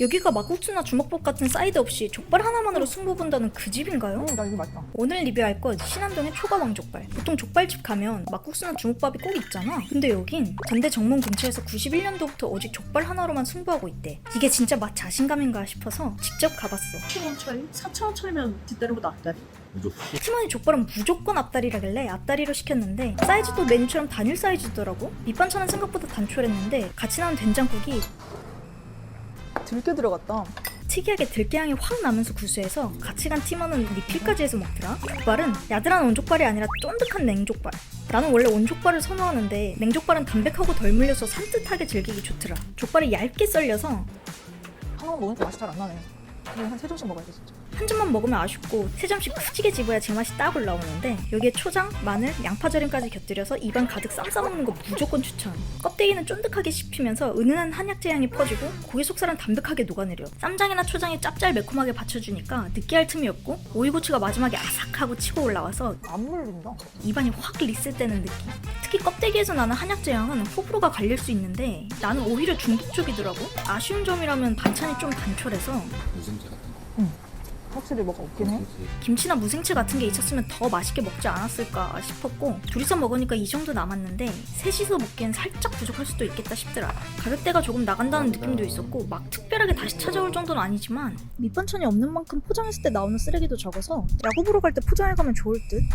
여기가 막국수나 주먹밥 같은 사이드 없이 족발 하나만으로 승부 본다는 그 집인가요? 음, 나 이거 맛있다. 오늘 리뷰할 건 신안동의 초가왕 족발. 보통 족발집 가면 막국수나 주먹밥이 꼭 있잖아. 근데 여긴 전대 정문 근처에서 91년도부터 오직 족발 하나로만 승부하고 있대. 이게 진짜 맛 자신감인가 싶어서 직접 가봤어. 4천원짜리? 4천원짜리면 뒷다리보다 앞다리 팀원이 족발은 무조건 앞다리라길래 앞다리로 시켰는데 사이즈도 메뉴처럼 단일 사이즈더라고. 밑반찬은 생각보다 단촐했는데 같이 나온 된장국이 들깨 들어갔다. 특이하게 들깨향이 확 나면서 구수해서 같이 간 팀원은 리필까지 해서 먹더라. 족발은 야들한 온족발이 아니라 쫀득한 냉족발. 나는 원래 온족발을 선호하는데 냉족발은 담백하고 덜 물려서 산뜻하게 즐기기 좋더라. 족발이 얇게 썰려서 하나만 먹으니까 맛이 잘 안 나네. 이거 한세 점씩 먹어야 돼 진짜. 한 점만 먹으면 아쉽고 세 점씩 크지게 집어야 제맛이 딱 올라오는데 여기에 초장, 마늘, 양파절임까지 곁들여서 입안 가득 쌈 싸먹는 거 무조건 추천. 껍데기는 쫀득하게 씹히면서 은은한 한약재 향이 퍼지고 고기 속살은 담백하게 녹아내려. 쌈장이나 초장이 짭짤 매콤하게 받쳐주니까 느끼할 틈이 없고 오이고추가 마지막에 아삭하고 치고 올라와서 안 물린다. 입안이 확 리셋되는 느낌. 특히 껍데기에서 나는 한약재 향은 호불호가 갈릴 수 있는데 나는 오히려 중국 쪽이더라고. 아쉬운 점이라면 반찬이 좀 단촐해서 무생채 같은 거. 확실히 뭐가 없긴 해. 김치나 무생채 같은 게 있었으면 더 맛있게 먹지 않았을까 싶었고 둘이서 먹으니까 이 정도 남았는데 셋이서 먹기엔 살짝 부족할 수도 있겠다 싶더라. 가격대가 조금 나간다는 느낌도 있었고 막 특별하게 다시 찾아올 정도는 아니지만. 밑반찬이 없는 만큼 포장했을 때 나오는 쓰레기도 적어서 야구 보러 갈 때 포장해 가면 좋을 듯